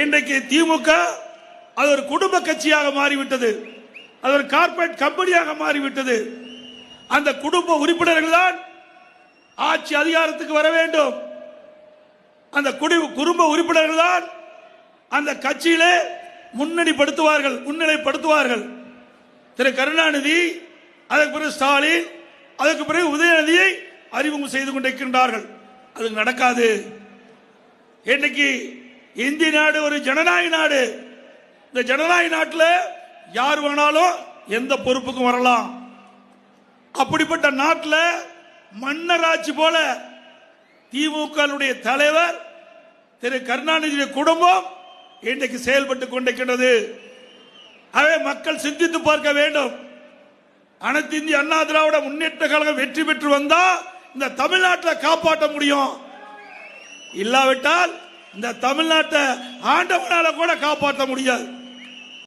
இன்றைக்கு திமுக அது ஒரு குடும்ப கட்சியாக மாறிவிட்டது. அது ஒரு கார்பரேட் கம்பெனியாக மாறிவிட்டது. அந்த குடும்ப உறுப்பினர்கள் தான் ஆட்சி அதிகாரத்துக்கு வர வேண்டும். அந்த குடி குடும்ப உறுப்பினர்கள் தான் அந்த கட்சியிலே முன்னணிப்படுத்துவார்கள் முன்னிலைப்படுத்துவார்கள். திரு கருணாநிதி அதற்கு பிறகு ஸ்டாலின் அதற்கு பிறகு உதயநிதியை அறிமுகம் செய்து கொண்டிருக்கின்றார்கள். அது நடக்காது. இன்னைக்கு இந்தி நாடு ஒரு ஜனநாயக நாடு. இந்த ஜனநாயக நாட்டில் யார் வேணாலும் எந்த பொறுப்புக்கும் வரலாம். அப்படிப்பட்ட நாட்டில் மன்னர் ஆட்சி போல திமுக தலைவர் திரு கருணாநிதியுடைய குடும்பம் இன்றைக்கு செயல்பட்டு கொண்டிருக்கின்றது அதை மக்கள் சிந்தித்து பார்க்க வேண்டும். அனைத்து இந்திய அண்ணா திராவிட முன்னேற்ற கழகம் வெற்றி பெற்று வந்தா இந்த தமிழ்நாட்டில் காப்பாற்ற முடியும். இல்லாவிட்டால் இந்த தமிழ்நாட்டை ஆண்டவனால கூட காப்பாற்ற முடியாது.